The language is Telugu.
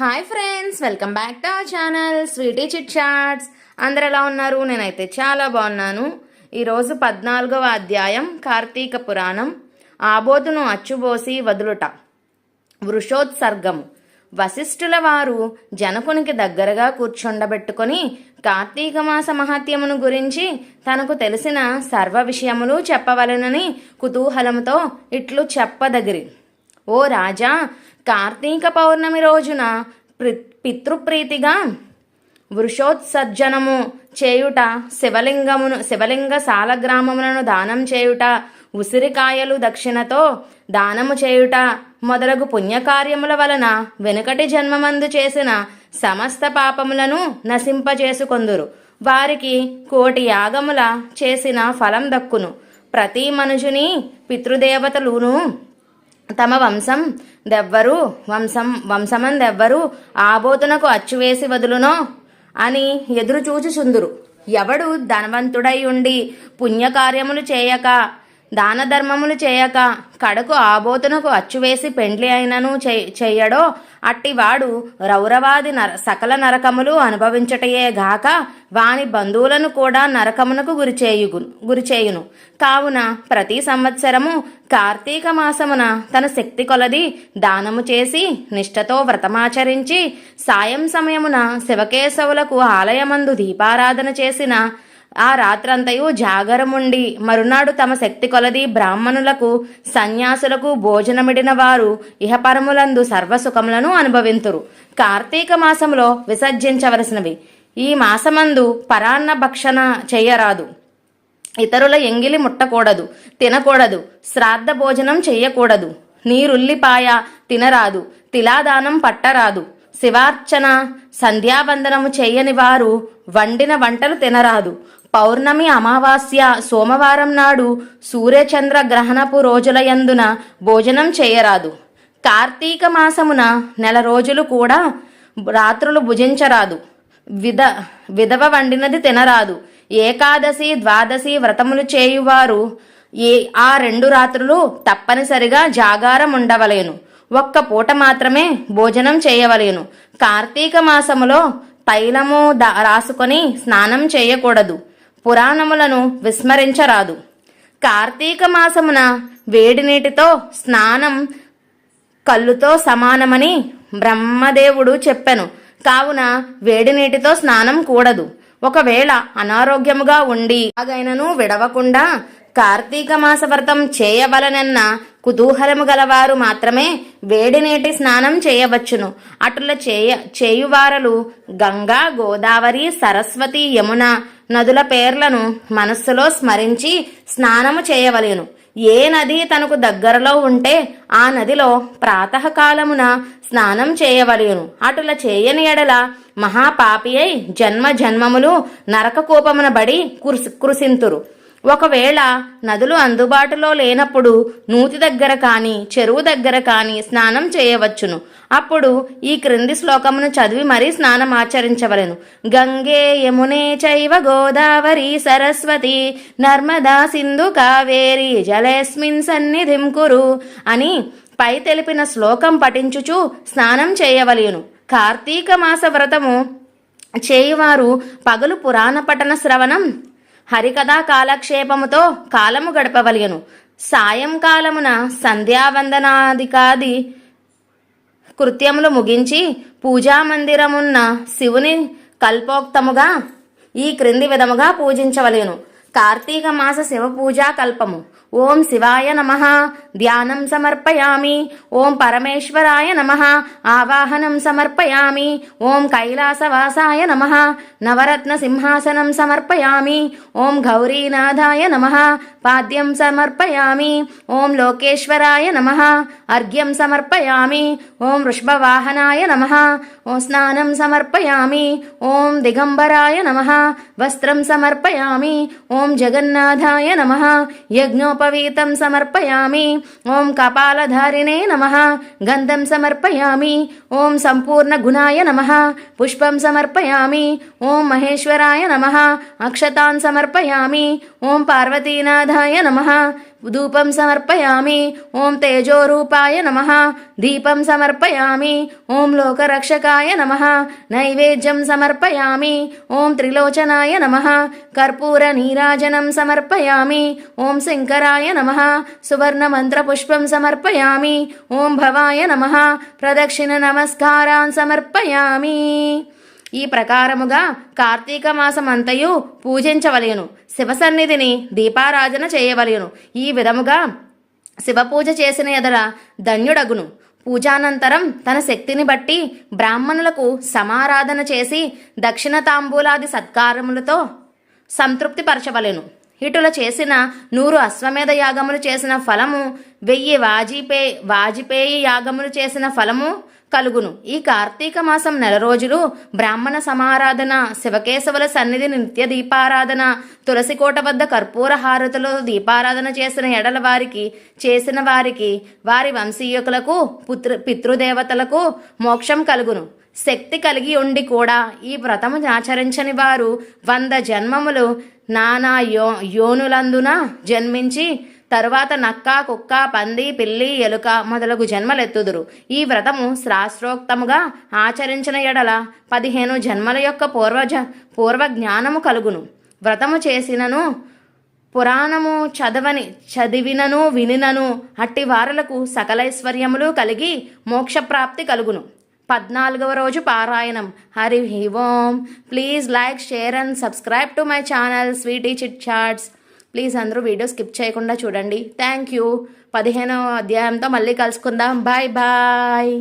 Hi friends welcome back to our channel Sweety Chit Chats. అందరు ఎలా ఉన్నారు? నేనైతే చాలా బాగున్నాను. ఈరోజు పద్నాలుగవ అధ్యాయం కార్తీక పురాణం ఆబోతును అచ్చుబోసి వదులుట. వృషోత్సర్గము వశిష్ఠుల వారు జనకునికి దగ్గరగా కూర్చుండబెట్టుకొని కార్తీక మాస మహత్యమును గురించి తనకు తెలిసిన సర్వ విషయములు చెప్పవలెనని కుతూహలంతో ఇట్లు చెప్పదగిరి. ఓ రాజా కార్తీక పౌర్ణమి రోజున పితృప్రీతిగా వృషోత్సర్జనము చేయుట శివలింగమును శివలింగ సాలగ్రామములను దానం చేయుట ఉసిరికాయలు దక్షిణతో దానము చేయుట మొదలగు పుణ్యకార్యముల వలన వెనుకటి జన్మమందు చేసిన సమస్త పాపములను నశింపజేసుకొందురు. వారికి కోటి యాగముల చేసిన ఫలం దక్కును. ప్రతి మనుషుని పితృదేవతలును తమ వంశం దెవ్వరు వంశం వంశమందెవ్వరు ఆబోతునకు అచ్చువేసి వదులునో అని ఎదురు చూచుచుందురు ఎవడు ధనవంతుడై ఉండి పుణ్యకార్యములు చేయక దాన ధర్మములు చేయక కడకు ఆబోతునకు అచ్చువేసి పెండ్లి అయినను చెయ్యడో అట్టివాడు రౌరవాది నర సకల నరకములు అనుభవించటయే గాక వాని బంధువులను కూడా నరకమునకు గురిచేయుగు గురిచేయును కావున ప్రతి సంవత్సరము కార్తీక మాసమున తన శక్తి కొలది దానము చేసి నిష్ఠతో వ్రతమాచరించి సాయం సమయమున శివకేశవులకు ఆలయమందు దీపారాధన చేసిన ఆ రాత్రంతయు జాగరముండి మరునాడు తమ శక్తి కొలది బ్రాహ్మణులకు సన్యాసులకు భోజనమిడిన వారు ఇహపరములందు సర్వసుఖములను అనుభవింతురు. కార్తీక మాసంలో విసర్జించవలసినవి. ఈ మాసమందు పరాన్న భక్షణ చెయ్యరాదు ఇతరుల ఎంగిలి ముట్టకూడదు తినకూడదు శ్రాద్ధ భోజనం చెయ్యకూడదు. నీరుల్లిపాయ తినరాదు తిలాదానం పట్టరాదు. శివార్చన సంధ్యావందనము చేయని వారు వండిన వంటలు తినరాదు. పౌర్ణమి అమావాస్య సోమవారం నాడు సూర్యచంద్ర గ్రహణపు రోజులయందున భోజనం చేయరాదు. కార్తీక మాసమున నెల రోజులు కూడా రాత్రులు భుజించరాదు. విధ విధవ వండినది తినరాదు. ఏకాదశి ద్వాదశి వ్రతములు చేయువారు ఏ ఆ రెండు రాత్రులు తప్పనిసరిగా జాగారం ఉండవలేను. ఒక్క పూట మాత్రమే భోజనం చేయవలేను. కార్తీక మాసములో తైలము దా- రాసుకొని స్నానం చేయకూడదు. పురాణములను విస్మరించరాదు. కార్తీక మాసమున వేడి నీటితో స్నానం కళ్ళుతో సమానమని బ్రహ్మదేవుడు చెప్పెను. కావున వేడి నీటితో స్నానం కూడదు. ఒకవేళ అనారోగ్యముగా ఉండి ఆగైనను విడవకుండా కార్తీక మాస వ్రతం చేయవలనన్న కుతూహలము గలవారు మాత్రమే వేడి నీటి స్నానం చేయవచ్చును. అటుల చేయ చేయువారలు గంగా గోదావరి సరస్వతి యమున నదుల పేర్లను మనస్సులో స్మరించి స్నానము చేయవలేను. ఏ నది తనకు దగ్గరలో ఉంటే ఆ నదిలో ప్రాతకాలమున స్నానం చేయవలేను. అటుల చేయని ఎడల మహాపాపి అయి జన్మ జన్మములు నరకకూపమున బడి కురుసి కృసింతురు ఒకవేళ నదులు అందుబాటులో లేనప్పుడు నూతి దగ్గర కానీ చెరువు దగ్గర కానీ స్నానం చేయవచ్చును. అప్పుడు ఈ క్రింది శ్లోకమును చదివి మరీ స్నానం ఆచరించవలెను. గంగే యమునే చైవ గోదావరి సరస్వతి నర్మదా సింధు కావేరి జలేస్మిన్ సన్నిధిం కురు అని పై తెలిపిన శ్లోకం పఠించుచు స్నానం చేయవలయును. కార్తీక మాస వ్రతము చేయువారు పగలు పురాణ పఠన శ్రవణం హరికథా కాలక్షేపముతో కాలము గడపవలయను సాయంకాలమున సంధ్యావందనాదికాది కృత్యములు ముగించి పూజామందిరమున్న శివుని కల్పోక్తముగా ఈ క్రింది విధముగా పూజించవలెను. కార్తీక మాస శివ పూజా కల్పము. ఓం శివాయ నమ. ధ్యానం సమర్పయామి. ఓం పరమేశ్వరాయ నమ. ఆవాహనం సమర్పయామి. ఓం కైలాసవాసాయ నమ. నవరత్న సింహాసనం సమర్పయామి. ఓం గౌరీనాథాయ నమ. పాద్యం సమర్పయామి. ఓం లోకేశ్వరాయ నమ. అర్ఘ్యం సమర్పయామి. ఓం వృషభవాహనాయ నమ. ఓం స్నానం సమర్పయామి. ఓం దిగంబరాయ నమ. వస్త్రం సమర్పయామి. ఓం జగన్నాథాయ నమ. యజ్ఞోప యజ్ఞోపవీతం సమర్పయామి. ఓం కపాలధారిణే నమ. గంధం సమర్పయామి. ఓం సంపూర్ణ గుణాయ నమ. పుష్పం సమర్పయామి. ఓం మహేశ్వరాయ నమ. అక్షతాన్ సమర్పయామి. ఓం పార్వతీనాథాయ నమ. ధూపం సమర్పయామి. ఓం తేజోరూపాయ నమ. దీపం సమర్పయామి. ఓం లోకరక్షకాయ నమ. నైవేద్యం సమర్పయామి. ఓం త్రిలోచనాయ నమ. కర్పూర నీరాజనం సమర్పయామి. ఓం శంకరాయ నమ. సువర్ణమంత్రపుష్పం సమర్పయామి. ఓం భవాయ నమ. ప్రదక్షిణ నమస్కారాన్ సమర్పయామి. ఈ ప్రకారముగా కార్తీక మాసమంతయు పూజించవలెను. శివసన్నిధిని దీపారాధన చేయవలెను. ఈ విధముగా శివపూజ చేసిన ఎదర ధన్యుడగును. పూజానంతరం తన శక్తిని బట్టి బ్రాహ్మణులకు సమారాధన చేసి దక్షిణ తాంబూలాది సత్కారములతో సంతృప్తి పరచవలెను ఇటుల చేసిన నూరు అశ్వమేధ యాగములు చేసిన ఫలము వెయ్యి వాజిపే వాజిపేయి యాగములు చేసిన ఫలము కలుగును. ఈ కార్తీక మాసం నెల రోజులు బ్రాహ్మణ సమారాధన శివకేశవుల సన్నిధి నిత్య దీపారాధన తులసికోట వద్ద కర్పూర హారతులు దీపారాధన చేసిన ఎడల వారికి చేసిన వారికి వారి వంశీయుకులకు పుత్ర పితృదేవతలకు మోక్షం కలుగును. శక్తి కలిగి ఉండి కూడా ఈ వ్రతము ఆచరించని వారు వంద జన్మములు నానా యో యోనులందున జన్మించి తరువాత నక్క కుక్క పంది పిల్లి ఎలుక మొదలగు జన్మలెత్తుదురు. ఈ వ్రతము శాస్త్రోక్తముగా ఆచరించిన ఎడల పదిహేను జన్మల యొక్క పూర్వజ పూర్వ జ్ఞానము కలుగును. వ్రతము చేసినను పురాణము చదవని చదివినను వినినను అట్టి వారలకు సకలైశ్వర్యములు కలిగి మోక్షప్రాప్తి కలుగును. పద్నాలుగవ రోజు పారాయణం. Hari Om. Please like share and subscribe to my channel Sweety Chit Chats. Please అందరూ వీడియో స్కిప్ చేయకుండా చూడండి. థ్యాంక్ యూ పదిహేనవ అధ్యాయంతో మళ్ళీ కలుసుకుందాం. Bye bye